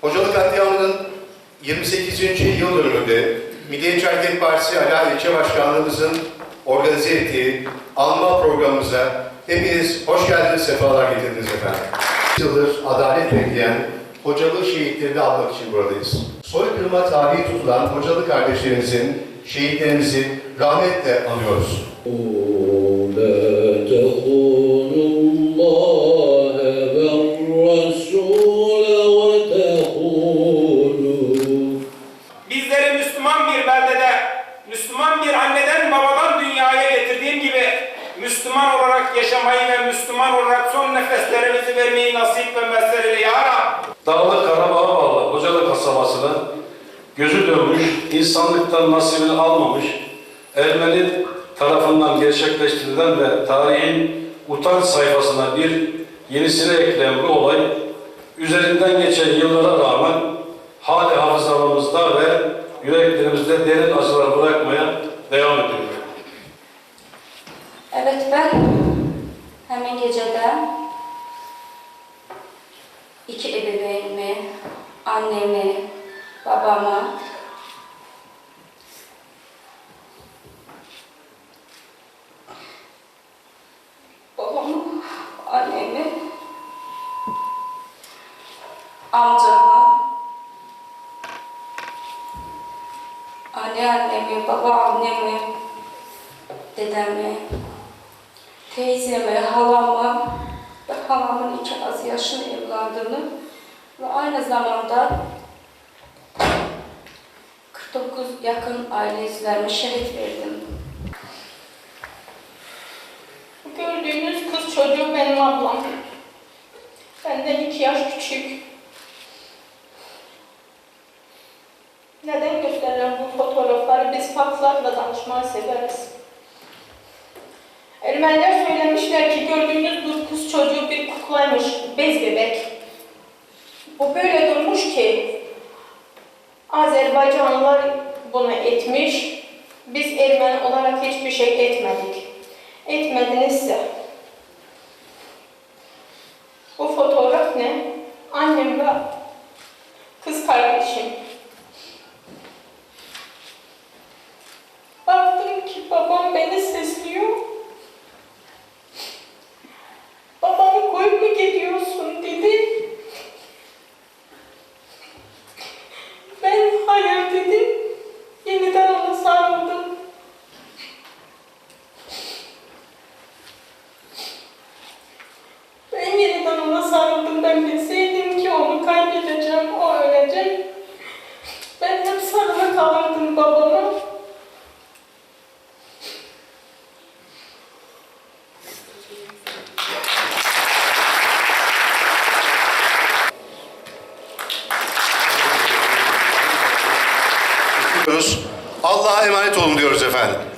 Hocalık katliamının 28. yıl dönümünde Milliyetçi Hareket Partisi Ala İlçe Başkanlığımızın organize ettiği anma programımıza hepiniz hoş geldiniz, sefalar getirdiniz efendim. Yıldır adalet bekleyen hocalık şehitlerini almak için buradayız. Soykırıma tabi tutulan Kocalı kardeşlerimizin, şehitlerimizi rahmetle anıyoruz. Bizleri Müslüman bir beldede, Müslüman bir anneden babadan dünyaya getirdiğim gibi Müslüman olarak yaşamayı ve Müslüman olarak son nefeslerimizi vermeyi nasip ve mesleğiyle ya Rab. Dağlı Karabağ'a bağlı Hocalı kasabasına gözü dönmüş, insanlıktan nasibini almamış, Ermeni tarafından gerçekleştirilen ve tarihin utanç sayfasına bir yenisine eklenen bu olay, üzerinden geçen yıllara rağmen hali hafızalarımızda ve yüreklerimizde derin acılar bırakmaya devam ediyor. Evet ben hemen geceden iki ebeveynimi, annemi, babamı. Babamı, annemi, amcamı, anneannemi, babaannemi, dedemi, teyzemi, halamı. Ve halamın iki az yaşlı evladını ve aynı zamanda 49 yakın aile izlerimi şehit verdim. Bu Gördüğünüz kız çocuğu benim ablam. Benden iki yaş küçük. Neden gösterilen bu fotoğrafları biz fakslarla danışmayı severiz. Ermeniler söylemişler ki gördüğünüz bu kız çocuğu bir kuklaymış, bez bebek. Bu böyle durmuş ki Azerbaycanlılar bunu etmiş, biz Ermeni olarak hiçbir şey etmedik. Etmedinizse. Bu fotoğraf ne? Annem ve Ben bilseydim ki onu kaybedeceğim, o ölecek. Ben hep sarılı kalırdım babama. Allah'a emanet olun diyoruz efendim.